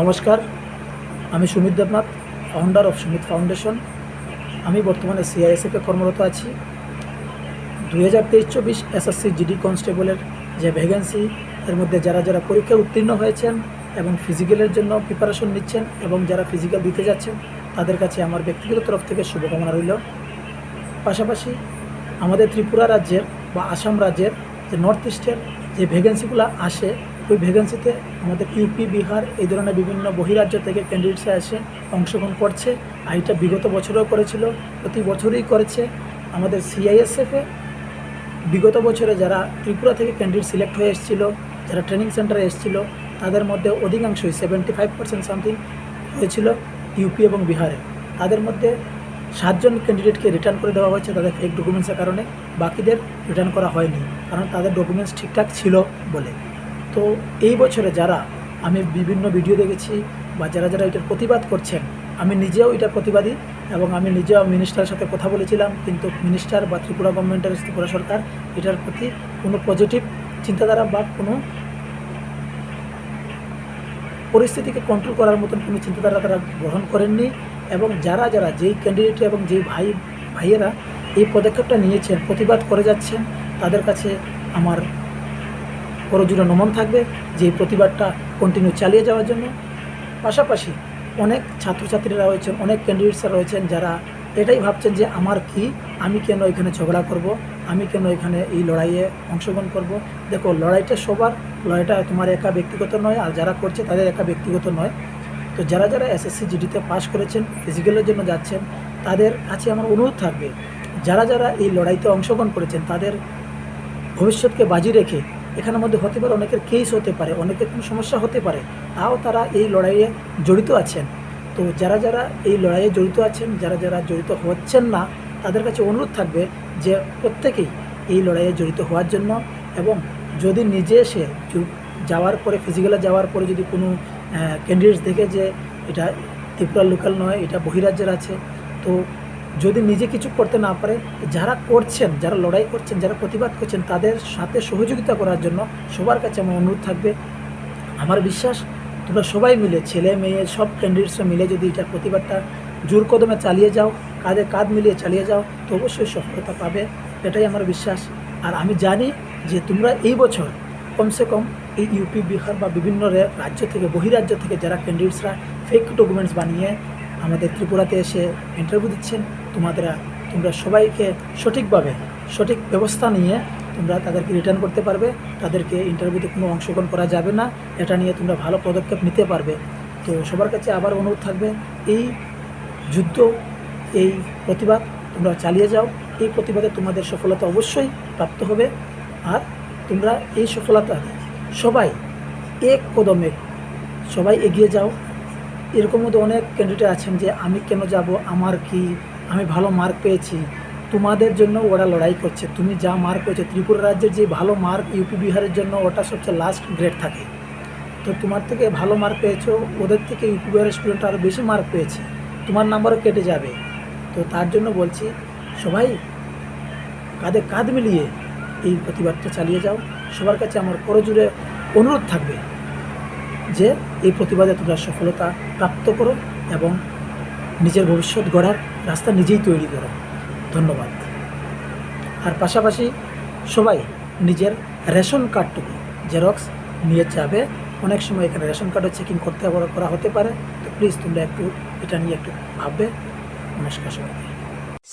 নমস্কার, আমি Sumit Debnath founder of Sumit foundation আমি বর্তমানে সিআইএসএফে কর্মরত আছি। দুই হাজার তেইশ চব্বিশ এসএসসি জিডি কনস্টেবলের যে ভ্যাকেন্সি এর মধ্যে যারা যারা পরীক্ষায় উত্তীর্ণ হয়েছেন এবং ফিজিক্যালের জন্য প্রিপারেশন নিচ্ছেন এবং যারা ফিজিক্যাল দিতে যাচ্ছেন, তাদের কাছে আমার ব্যক্তিগত তরফ থেকে শুভকামনা রইল। পাশাপাশি আমাদের ত্রিপুরা রাজ্যের বা আসাম রাজ্যের যে নর্থ ইস্টের যে ভ্যাকেন্সিগুলো আসে ওই ভ্যাকেন্সিতে আমাদের ইউপি বিহার এই ধরনের বিভিন্ন বহিরাজ্য থেকে ক্যান্ডিডেটসরা এসে অংশগ্রহণ করছে। আর এটা বিগত বছরেও করেছিল, প্রতি বছরই করেছে। আমাদের সিআইএসএফে বিগত বছরে যারা ত্রিপুরা থেকে ক্যান্ডিডেট সিলেক্ট হয়ে এসেছিল, যারা ট্রেনিং সেন্টারে এসেছিল, তাদের মধ্যে অধিকাংশই সেভেন্টি ফাইভ পার্সেন্ট সামথিং হয়েছিল ইউপি এবং বিহারে। তাদের মধ্যে সাতজন ক্যান্ডিডেটকে রিটার্ন করে দেওয়া হয়েছে তাদের ফেক ডকুমেন্টসের কারণে, বাকিদের রিটার্ন করা হয়নি, কারণ তাদের ডকুমেন্টস ঠিকঠাক ছিল বলে। তো এই বছরে যারা আমি বিভিন্ন ভিডিও দেখেছি বা যারা যারা এটার প্রতিবাদ করছেন, আমি নিজেও এটার প্রতিবাদী এবং আমি নিজেও মিনিস্টারের সাথে কথা বলেছিলাম, কিন্তু মিনিস্টার বা ত্রিপুরা গভর্নমেন্টের ত্রিপুরা সরকার এটার প্রতি কোনো পজিটিভ চিন্তাধারা বা কোনো পরিস্থিতিকে কন্ট্রোল করার মতন কোনো চিন্তাধারা তারা গ্রহণ করেননি এবং যারা যারা যেই ক্যান্ডিডেট এবং যেই ভাই, ভাইয়েরা এই পদক্ষেপটা নিয়েছেন, প্রতিবাদ করে যাচ্ছেন, তাদের কাছে আমার করজোড়ে নমন থাকবে যে এই প্রতিবাদটা কন্টিনিউ চালিয়ে যাওয়ার জন্য। পাশাপাশি অনেক ছাত্রছাত্রীরা রয়েছেন, অনেক ক্যান্ডিডেটসরা রয়েছেন যারা এটাই ভাবছেন যে আমার কি, আমি কেন এখানে ঝগড়া করব, আমি কেন এখানে এই লড়াইয়ে অংশগ্রহণ করব। দেখো, লড়াইটা সবার, লড়াইটা তোমার একা ব্যক্তিগত নয়, আর যারা করছে তাদের একা ব্যক্তিগত নয়। তো যারা যারা এসএসসি জিডিতে পাশ করেছেন ফিজিক্যালের জন্য যাচ্ছেন, তাদের কাছে আমার অনুরোধ থাকবে, যারা যারা এই লড়াইতে অংশগ্রহণ করেছেন, তাদের ভবিষ্যৎকে বাজি রেখে এখানের মধ্যে হতে পারে, অনেকের কেস হতে পারে, অনেকের কোনো সমস্যা হতে পারে, তাও তারা এই লড়াইয়ে জড়িত আছেন। তো যারা যারা এই লড়াইয়ে জড়িত আছেন, যারা যারা জড়িত হচ্ছেন না, তাদের কাছে অনুরোধ থাকবে যে প্রত্যেকেই এই লড়াইয়ে জড়িত হওয়ার জন্য এবং যদি নিজে এসে যাওয়ার পরে ফিজিক্যালে যাওয়ার পরে যদি কোনো ক্যান্ডিডেটস দেখে যে এটা ত্রিপুরার লোকাল নয়, এটা বহিরাজ্যের আছে, তো যদি নিজে কিছু করতে না পারে, যারা করছেন, যারা লড়াই করছেন, যারা প্রতিবাদ করছেন, তাদের সাথে সহযোগিতা করার জন্য সবার কাছে আমার অনুরোধ থাকবে। আমার বিশ্বাস, তোমরা সবাই মিলে, ছেলে, মেয়ে, সব ক্যান্ডিডেটসরা মিলে যদি এটা প্রতিবাদটা জোর কদমে চালিয়ে যাও, কাঁধে কাঁধ মিলিয়ে চালিয়ে যাও, তো অবশ্যই সফলতা পাবে, এটাই আমার বিশ্বাস। আর আমি জানি যে তোমরা এই বছর কমসে কম এই ইউপি বিহার বা বিভিন্ন রাজ্য থেকে, বহিরাজ্য থেকে যারা ক্যান্ডিডেটসরা ফেক ডকুমেন্টস বানিয়ে আমাদের ত্রিপুরাতে এসে ইন্টারভিউ দিচ্ছেন। তোমাদের, তোমরা সবাইকে সঠিকভাবে সঠিক ব্যবস্থা নিয়ে তোমরা তাদেরকে রিটার্ন করতে পারবে। তাদেরকে ইন্টারভিউতে কোনো অংশগ্রহণ করা যাবে না। এটা নিয়ে তোমরা ভালো পদক্ষেপ নিতে পারবে। তো সবার কাছে আবার অনুরোধ থাকবে, এই যুদ্ধ, এই প্রতিবাদ তোমরা চালিয়ে যাও। এই প্রতিবাদে তোমাদের সফলতা অবশ্যই প্রাপ্ত হবে। আর তোমরা এই সফলতা সবাই এক কদমে সবাই এগিয়ে যাও। এরকম মধ্যে অনেক ক্যান্ডিডেট আছেন যে আমি কেন যাব, আমার কি, আমি ভালো মার্ক পেয়েছি। তোমাদের জন্য ওরা লড়াই করছে। তুমি যা মার্ক পেয়েছ, ত্রিপুরা রাজ্যের যে ভালো মার্ক ইউপি বিহারের জন্য ওটা সবচেয়ে লাস্ট গ্রেড থাকে। তো তোমার থেকে ভালো মার্ক পেয়েছ, ওদের থেকে ইউপি বিহারের স্টুডেন্ট আরও বেশি মার্ক পেয়েছে। তোমার নাম্বারও কেটে যাবে। তো তার জন্য বলছি, সবাই কাঁধে কাঁধ মিলিয়ে এই প্রতিবাদটা চালিয়ে যাও। সবার কাছে আমার করজুড়ে অনুরোধ থাকবে। যে এই প্রতিবাদে তোমরা সফলতা প্রাপ্ত করো এবং নিজের ভবিষ্যৎ গড়ার রাস্তা নিজেই তৈরি করো। ধন্যবাদ। আর পাশাপাশি সবাই নিজের রেশন কার্ডটুকু, জেরক্স নিয়ে যাবে। অনেক সময় এখানে রেশন কার্ডের চেকিং করতে করা হতে পারে। তো প্লিজ তোমরা একটু এটা নিয়ে একটু ভাববে। নমস্কার সবাইকে।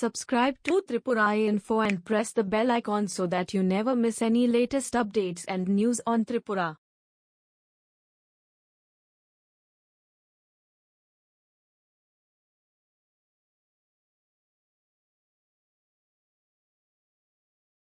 Subscribe to Tripura Info and press the bell icon so that you never miss any latest updates and news on Tripura.